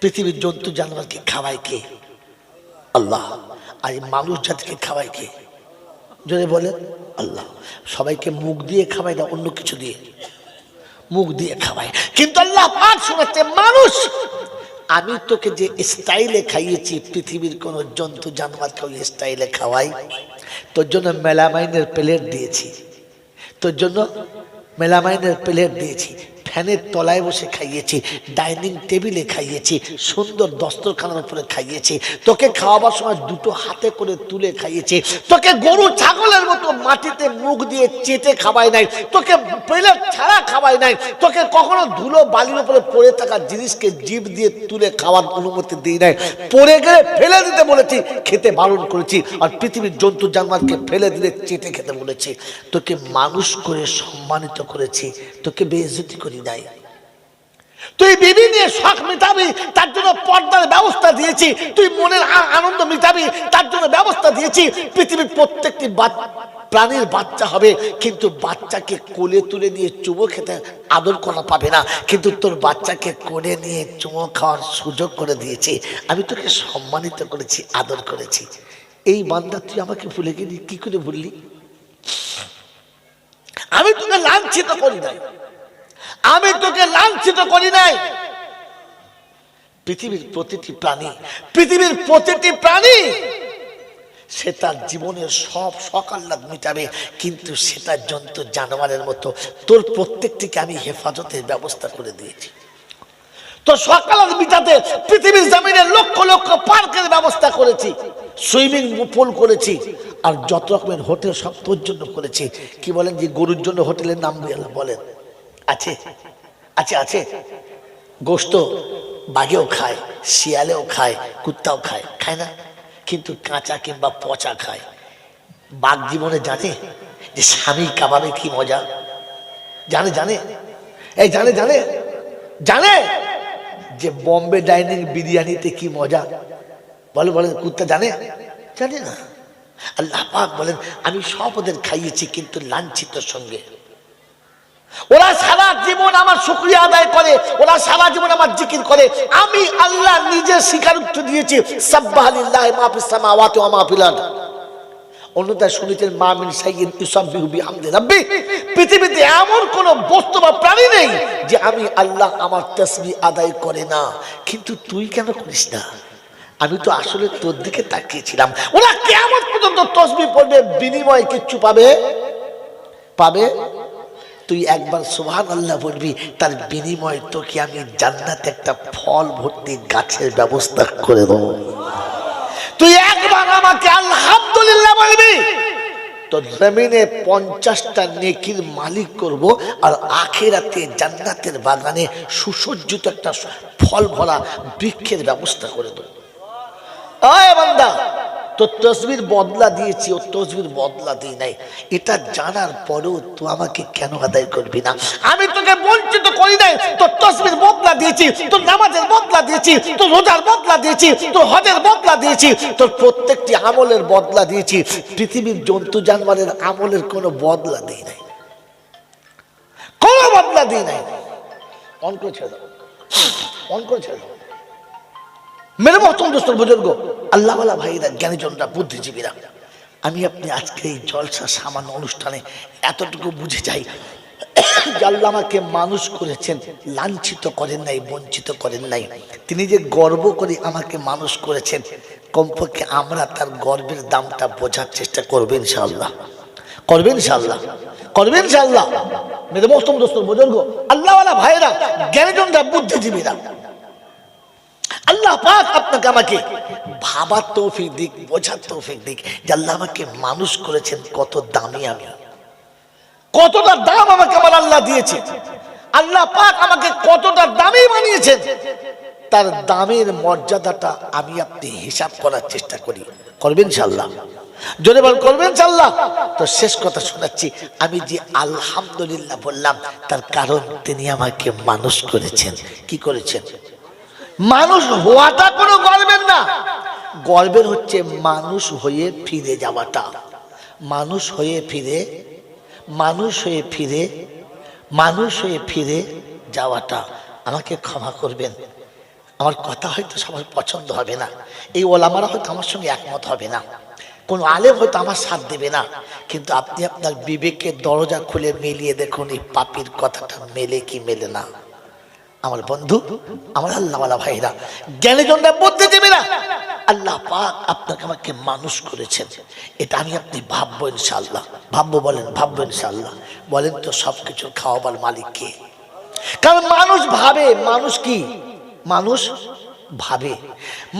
পৃথিবীর জন্তু জানোয়ারকে খাওয়ায় কে? আল্লাহ। আর মানুষ জাতিকে খাওয়ায় কে? যদি বলেন, আল্লাহ। সবাইকে মুখ দিয়ে খাওয়ায় না, অন্য কিছু দিয়ে? মুখ দিয়ে খাওয়ায়। কিন্তু আল্লাহ শোনাচ্ছে মানুষ, আমি তোকে যে স্টাইলে খাইয়েছি, পৃথিবীর কোন জন্তু জানোয়ারকে ওই স্টাইলে খাওয়াই, তোর জন্য মেলামাইনের প্লেট দিয়েছি। তোর জন্য মেলামাইনের প্লেট দিয়েছি। ফ্যানের তলায় বসে খাইয়েছি, ডাইনিং টেবিলে খাইয়েছি, সুন্দর দস্তরখানার উপরে খাইয়েছি, তোকে খাওয়াবার সময় দুটো হাতে করে তুলে খাইয়েছি, তোকে গরু ছাগলের মতো মাটিতে মুখ দিয়ে চেটে খাওয়াই নাই, তোকে প্লেট ছাড়া খাওয়াই নাই, তোকে কখনো ধুলো বালির উপরে পড়ে থাকা জিনিসকে জিভ দিয়ে তুলে খাওয়ার অনুমতি দিই নাই, পড়ে গেলে ফেলে দিতে বলেছি, খেতে বারণ করেছি, আর পৃথিবীর জন্তু জানোয়ারকে ফেলে দিলে চেটে খেতে বলেছি, তোকে মানুষ করে সম্মানিত করেছি, তোকে বেইজ্জতি করি নাই। তুই বিবি নিয়ে শখ মিটাবি, তার জন্য পর্দার ব্যবস্থা দিয়েছি, তুই মনের আনন্দ মিটাবি, তার জন্য ব্যবস্থা দিয়েছি, পৃথিবীর প্রত্যেকটি প্রাণীর বাচ্চা হবে, কিন্তু বাচ্চাকে কোলে তুলে নিয়ে চুমো খেতে আদর করা পাবে না। কিন্তু তোর বাচ্চাকে কোলে নিয়ে চুমো খাওয়ার সুযোগ করে দিয়েছি, আমি তোকে সম্মানিত করেছি, আদর করেছি। এই বান্দা তুই আমাকে ভুলে গেলি, কি করে ভুললি? আমি তোকে লাঞ্ছিত করি নাই। আমি তোকে লাঞ্ছিত করি নাই। পৃথিবীর প্রতিটি প্রাণী, পৃথিবীর প্রতিটি প্রাণী, সে তার জীবনের সব সকাল্লাদ মিটাবে, কিন্তু সেটা জন্তু জানোয়ারের মতো। তোর প্রত্যেকটিকে আমি হেফাজতের ব্যবস্থা করে দিয়েছি। তো সকালাত মিটাতে পৃথিবীর জমিনে লক্ষ লক্ষ পার্কের ব্যবস্থা করেছি, সুইমিং পুল করেছি, আর যত রকমের হোটেল সব তোর জন্য করেছি। কি বলেন যে, গরুর জন্য হোটেলের নাম বলেন। আছে আছে আছে। গোস্ত বাঘেও খায়, শিয়ালেও খায়, কুত্তাও খায় খায় না? কিন্তু কাঁচা কিংবা পচা খায়। বাঘ জীবনে জানে যে স্বামী কাবাবে কি মজা। জানে জানে? এই, জানে জানে? জানে যে বম্বে ডাইনিং বিরিয়ানিতে কি মজা? বলে বলে, কুত্তা জানে? জানে না। আল্লাহ পাক বলেন, আমি সব ওদের খাইয়েছি, কিন্তু লাঞ্ছিত সঙ্গে। ওরা সারা জীবন আমার শুক্রিয়া আদায় করে, ওরা সারা জীবন আমার জিকির করে। আমি আল্লাহ নিজে স্বীকারোক্ত দিয়েছি সাব্বাহালিল্লাহ শুনেছেন পৃথিবীতে এমন কোন বস্তু বা প্রাণী নেই যে আমি আল্লাহ আমার তাসবিহ আদায় করে না। কিন্তু তুই কেন করিস না? আমি তো আসলে তোর দিকে তাকিয়েছিলাম। ওরা কেমন পর্যন্ত তসবি পড়বে, বিনিময়ে কিচ্ছু পাবে? পাবে? তুই একবার সুবহান আল্লাহ বলবি, তার বিনিময়ে তোকে আমি জান্নাতে একটা ফল ভর্তি গাছের ব্যবস্থা করে দেবো। তুই একবার আমাকে আলহামদুলিল্লাহ বলবি তো জমিনে পঞ্চাশটা নেকির মালিক করব আর আখেরাতে জান্নাতের বাগানে সুসজ্জিত একটা ফল ভরা বৃক্ষের ব্যবস্থা করে দেবো। তোর তসবির বদলা দিয়েছি, ও তসবির বদলা দিই নাই। এটা জানার পরেও তুই আমাকে কেন আদায় করবি না? আমি তোকে বঞ্চিত করি নাই, তোর তসবির বদলা দিয়েছি, তোর নামাজের বদলা দিয়েছি, তোর রোজার বদলা দিয়েছি, তোর হজের বদলা দিয়েছি, তোর প্রত্যেকটি আমলের বদলা দিয়েছি। পৃথিবীর জন্তু জানোয়ারের আমলের কোনো বদলা দিই নাই। কোনো বদলা দিই নাই। অন করে ছেড়ে দাও। ছেড়ে দাও। মেরে মহতম দোস্তর বুজুর্গ। আল্লাহওয়ালা ভাইরা জ্ঞানীজনরা, বুদ্ধিজীবীরা, আমি আপনি আজকে এই জলসা সামান্য অনুষ্ঠানে এতটুকু বুঝে যাই যে মানুষ করেছেন, লাঞ্ছিত করেন নাই, বঞ্চিত করেন নাই। তিনি যে গর্ব করে আমাকে মানুষ করেছেন, কমপক্ষে আমরা তার গর্বের দামটা বোঝার চেষ্টা করবেন ইনশাআল্লাহ। করবেন ইনশাআল্লাহ। করবেন ইনশাআল্লাহ। মেরে মহতম দোস্তর বুজুর্গ, আল্লাহওয়ালা ভাইরা জ্ঞানীজনরা, বুদ্ধিজীবীরা আল্লাহ পাক আপনাকে আমাকে ভাবার তৌফিক দিক, বোঝার তৌফিক দিক যে আল্লাহ আমাকে মানুষ করেছেন কত দামি আমি। কতটা দাম আমাকে আমার আল্লাহ দিয়েছে আল্লাহ পাক আমাকে কতটা দামি বানিয়েছেন। তার দামের মর্যাদাটা আমি আপনি হিসাব করার চেষ্টা করি। করবেন ইনশাল্লাহ জোরে বল, করবেন ইনশাল্লাহ তো শেষ কথা শোনাচ্ছি। আমি যে আলহামদুলিল্লাহ বললাম, তার কারণ তিনি আমাকে মানুষ করেছেন। কি করেছেন? মানুষ হওয়াটা কোনো গর্বের না। গর্বের হচ্ছে মানুষ হয়ে ফিরে যাওয়াটা। মানুষ হয়ে ফিরে, মানুষ হয়ে ফিরে, মানুষ হয়ে ফিরে যাওয়াটা। আমাকে ক্ষমা করবেন। আমার কথা হয়তো সবার পছন্দ হবে না। এই ওলামারা হয়তো আমার সঙ্গে একমত হবে না। কোনো আলেম হয়তো আমার সাথ দেবে না। কিন্তু আপনি আপনার বিবেকের দরজা খুলে মিলিয়ে দেখুন, এই পাপির কথাটা মেলে কি মেলে না। আমার বন্ধু, আমার আল্লাহওয়ালা ভাইরা, জ্ঞানীজনরা না আল্লাহ পাক আপনাকে আমাকে মানুষ করেছেন। এটা আমি আপনি ভাববো ইনশাল্লাহ ভাববো বলেন, ভাববো ইনশাল্লাহ বলেন তো সব কিছু খাওয়াবার মালিক কে? কারণ মানুষ ভাবে, মানুষ কি? মানুষ ভাবে।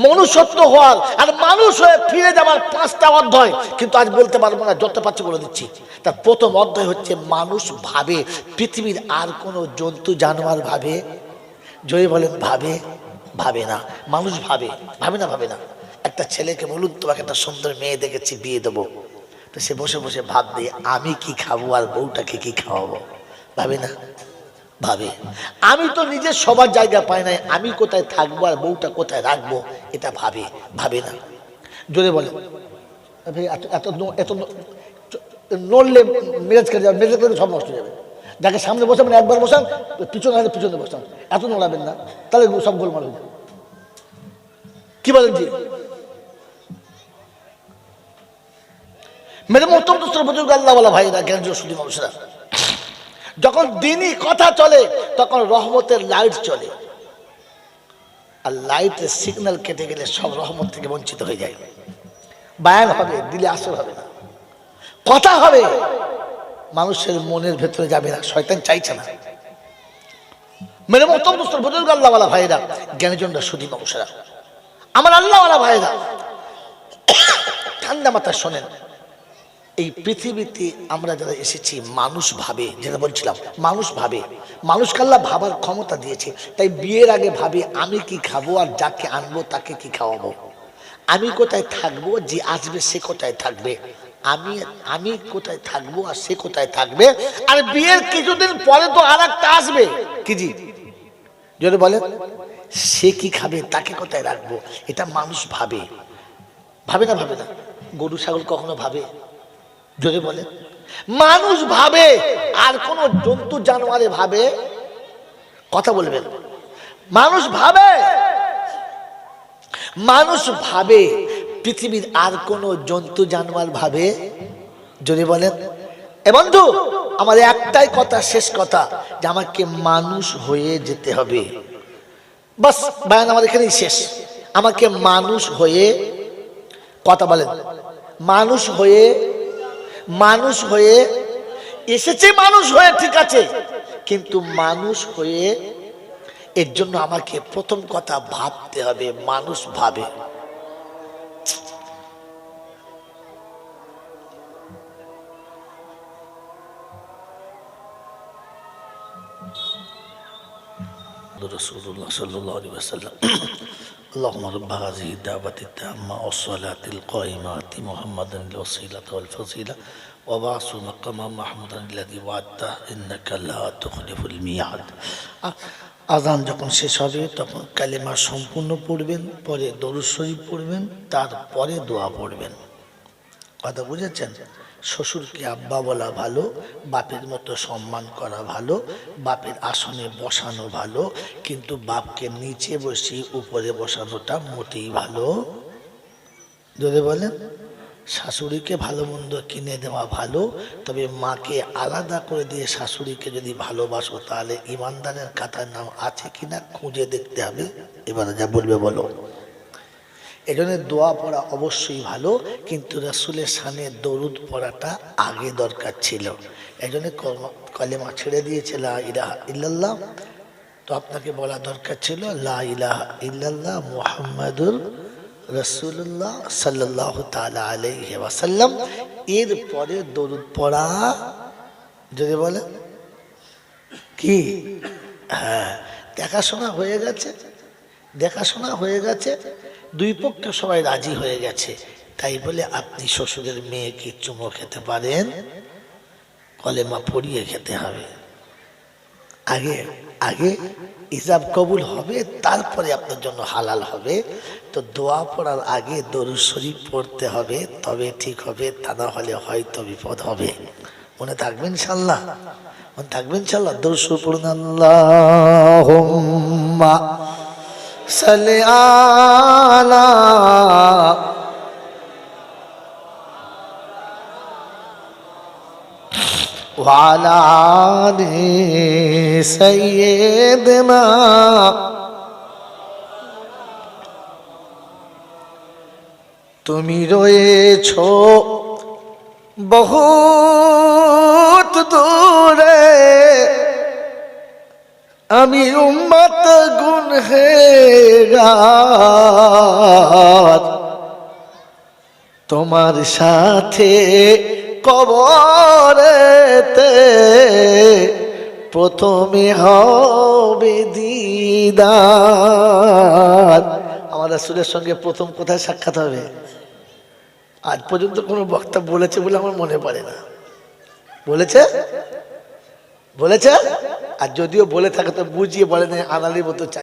মনুষ্যত্ব হওয়ার, আর মানুষ হয়ে ফিরে যাওয়ার পাঁচটা অধ্যায়, কিন্তু আজ বলতে পারব না, যত পাচ্ছি বলে দিচ্ছি। তার প্রথম অধ্যায় হচ্ছে, মানুষ ভাবে। পৃথিবীর আর কোনো জন্তু, জানোয়ার ভাবে জয় বলেন ভাবে ভাবে না মানুষ ভাবে ভাবে না ভাবে না একটা ছেলেকে বলুন তোমাকে একটা সুন্দর মেয়ে দেখেছি বিয়ে দেবো তো সে বসে বসে ভাব দিয়ে আমি কি খাব আর বউটাকে কি খাওয়াবো ভাবে না ভাবে আমি তো নিজের সবার জায়গা পাই নাই আমি কোথায় থাকব আর বউটা কোথায় রাখব এটা ভাবে ভাবে না জোরে বলে এত এত এত নড়লে মেরেজ কেটে যাবে মেরেজ কেটে সব নষ্ট হয়ে যাবে যাকে সামনে বসাবেন একবার বসান, পিছনে হলে পিছনে বসান। এত নড়াবেন না, তাহলে সব গোলমাল হয়ে কি বলেন জি? মেরে দুস্তর বুজুর্গ আল্লাহওয়ালা ভাইরা জ্ঞান শুধু মানুষরা। যখন দিনই কথা চলে, তখন রহমতের লাইট চলে। আর লাইটের সিগন্যাল কেটে গেলে সব রহমত থেকে বঞ্চিত হয়ে যায়। বায়ান হবে, দিলে আসর হবে না। কথা হবে। মানুষের মনের ভেতরে যাবে না, শয়তান চাইছে না। মেরে মতম দুস্তর বুজুর্গ আল্লাহওয়ালা ভাইরা জ্ঞানীজনরা শুধু মানুষরা আমার আল্লাহওয়ালা ভাইরা ঠান্ডা মাথা শোনেন, এই পৃথিবীতে আমরা যারা এসেছি, মানুষ ভাবে, যেটা বলছিলাম, মানুষ ভাবে। মানুষ আল্লাহ ভাবার ক্ষমতা দিয়েছে। তাই বিয়ের আগে ভাবে, আমি কি খাব আর যাকে আনব, তাকে কি খাওয়াবো? আমি কোথায় থাকব যে আসবে, সে কোথায় থাকবে? আমি আমি কোথায় থাকব আর সে কোথায় থাকবে? আর বিয়ের কিছুদিন পরে তো আর একটা আসবে। কি জি? যদি বলে সে কি খাবে, তাকে কোথায় রাখব? এটা মানুষ ভাবে। ভাবে না ভাবে না। গরু, ছাগল কখনো ভাবে? যদি বলে মানুষ ভাবে, আর কোন জন্তু, জানোয়ারে ভাবে? কথা বলবেন। মানুষ ভাবে? মানুষ ভাবে পৃথিবীর আর কোন জন্তু জানোয়ার ভাবে? যদি বলেন, এ বন্ধু, আমার একটাই কথা, শেষ কথা, যে আমাকে মানুষ হয়ে যেতে হবে। বাস, বায়ান আমার এখানেই শেষ। আমাকে মানুষ হয়ে, কথা বলেন, মানুষ হয়ে মানুষ হয়ে, এসেছে মানুষ হয়ে, ঠিক আছে, কিন্তু মানুষ হয়ে, এর জন্য আমাকে প্রথম কথা ভাবতে হবে, মানুষ ভাবে। رسول الله صلى الله عليه وسلم اللهم رب هذه الدعوة التامة والصلاة القائمة محمدا الوسيلة والفضيلة وبعث مقام محمودا الذي وعدته إنك لا تخلف الميعاد আ- আজান যখন শেষ হবে তখন কালেমা সম্পূর্ণ পড়বেন পরে দরুদ শরীফ পড়বেন তারপরে দোয়া পড়বেন কথা বুঝেছেন? শ্বশুরকে আব্বা বলা ভালো, বাপের মতো সম্মান করা ভালো, বাপের আসনে বসানো ভালো, কিন্তু বাপকে নিচে বসিয়ে উপরে বসানোটা মোটেই ভালো। যদি বলেন, শাশুড়িকে ভালো মন্দ কিনে দেওয়া ভালো, তবে মাকে আলাদা করে দিয়ে শাশুড়িকে যদি ভালোবাসো, তাহলে ইমানদারের খাতার নাম আছে কিনা খুঁজে দেখতে হবে। এবারে যা বলবে বলো। এজন্য দোয়া পড়া অবশ্যই ভালো, কিন্তু রাসুলের সানে দরুদ পড়াটা আগে দরকার ছিল। এজন্য কলমা- ছেড়ে দিয়েছে, লা ইলাহা ইল্লাল্লাহ। তো আপনাকে বলা দরকার ছিল, লা ইলাহা ইল্লাল্লাহ মুহাম্মাদুর রসুল্লাহ সাল্লাহ তালা আলাইহি ওয়াসাল্লাম। এরপরে দরুদ পড়া, যদি বলে কি? হ্যাঁ দেখাশোনা হয়ে গেছে, দেখাশোনা হয়ে গেছে। দুই পক্ষ সবাই রাজি হয়ে গেছে। তাই বলে আপনি শ্বশুরের মেয়েকে চুমো খেতে পারেন, কলেমা পড়িয়ে খেতে হবে। আগে আগে ইজাব কবুল হবে, তারপরে আপনার জন্য হালাল হবে। তো দোয়া পড়ার আগে দরু শরীফ পড়তে হবে, তবে ঠিক হবে, তা না হলে হয়তো বিপদ হবে। মনে থাকবেন ইনশাল্লাহ মনে থাকবেন ইনশাল্লাহ দরু শরীফ পড়ুন আল্লাহ صل على وعلى آل سيدنا তুমি রয়েছ বহুত আমি উম্মত গুন তোমার সাথে কবরেতে প্রথমে হবে দিদার। আমার রাসূলের সঙ্গে প্রথম কোথায় সাক্ষাৎ হবে? আজ পর্যন্ত কোনো বক্তা বলেছে বলে আমার মনে পড়ে না। বলেছে? বলেছে? আর যদিও বলে থাকে তো বুঝিয়ে বলে না আনালির মতো